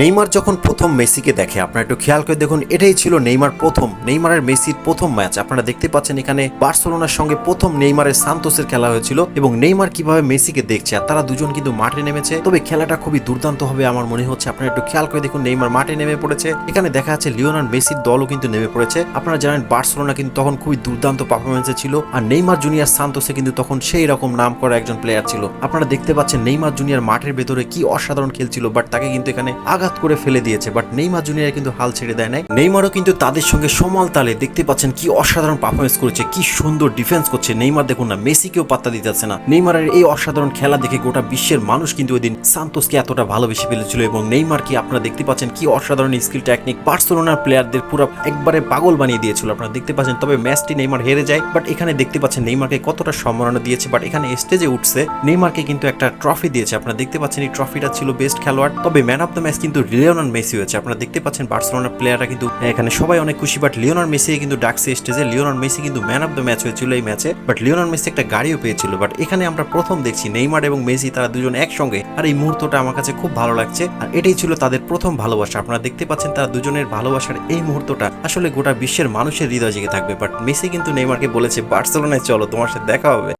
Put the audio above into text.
Neymar যখন প্রথম মেসিকে দেখে, আপনারা একটু খেয়াল করে দেখুন, এটাই ছিল নেইমার প্রথম, নেইমারের মেসির প্রথম ম্যাচ। আপনারা দেখতে পাচ্ছেন এখানে বার্সেলোনার সঙ্গে প্রথম নেইমারের সান্তোসের খেলা হয়েছিল এবং নেইমার কীভাবে মেসিকে দেখছে আর তারা দুজন কিন্তু মাঠে নেমেছে। তবে খেলাটা খুবই দুর্দান্ত হবে আমার মনে হচ্ছে। আপনারা একটু খেয়াল করে দেখুন, নেইমার মাঠে নেমে পড়েছে। এখানে দেখা যাচ্ছে লিওনার মেসির দলও কিন্তু নেমে পড়েছে। আপনারা জানেন, বার্সেলোনা কিন্তু তখন খুবই দুর্দান্ত পারফরমেন্সে ছিল আর নেইমার জুনিয়ার সান্তোসে কিন্তু তখন সেই রকম নাম করা একজন প্লেয়ার ছিল। আপনারা দেখতে পাচ্ছেন, নেইমার জুনিয়ার মাঠের ভেতরে কি অসাধারণ খেলছিল বাট তাকে কিন্তু এখানে আঘাত করে ফেলে দিয়েছে বাট নেইমার জুনিয়র কিন্তু হাল ছেড়ে দেয় নাই। নেইমারও কিন্তু তাদের সঙ্গে সমাল তালে দেখতে পাচ্ছেন কি অসাধারণ পারফরমেন্স করেছে, কি সুন্দর ডিফেন্স করছে। নেইমার দেখুন না, মেসিকেও পাত্তা দিতে যাচ্ছে না। নেইমারের এই অসাধারণ খেলা দেখে গোটা বিশ্বের মানুষ কিন্তু ওই দিন সান্তোসকে এতটা ভালোবেসে ফেলেছিল এবং নেইমার কি আপনারা দেখতে পাচ্ছেন কি অসাধারণ স্কিল টেকনিক বার্সেলোনার প্লেয়ারদের পুরো একবারে পাগল বানিয়ে দিয়েছিল আপনারা দেখতে পাচ্ছেন, তবে ম্যাচটি নেইমার হেরে যায় বাট এখানে দেখতে পাচ্ছেন নেইমারকে কতটা সম্মাননা দিয়েছে বাট এখানে স্টেজে উঠছে। নেইমারকে কিন্তু একটা ট্রফি দিয়েছে, আপনারা দেখতে পাচ্ছেন এই ট্রফিটা ছিল বেস্ট খেলোয়াড়, তবে ম্যান অফ দ্য ম্যাচ কিন্তু লিওনার মেসি হয়েছে। আপনারা দেখতে পাচ্ছেন বার্সেলোনার প্লেয়াররা কিন্তু এখানে সবাই অনেক খুশি বাট লিওনার মেসি কিন্তু ডাকছে স্টেজে লিওনার মেসি কিন্তু ম্যান অফ দ্য ম্যাচ হয়েছিল এই ম্যাচে বাট লিওনার মেসি একটা গাড়িও পেয়েছিল। বাট এখানে আমরা প্রথম দেখছি নেইমার এবং মেসি তারা দুজন একসঙ্গে, আর এই মুহূর্তটা আমার কাছে খুব ভালো লাগছে, আর এটাই ছিল তাদের প্রথম ভালোবাসা। আপনারা দেখতে পাচ্ছেন তারা দুজনের ভালোবাসার এই মুহূর্তটা আসলে গোটা বিশ্বের মানুষের হৃদয় জেগে থাকবে। বাট মেসি কিন্তু নেইমারকে বলেছে, বার্সেলোনায় চলো, তোমার সাথে দেখা হবে।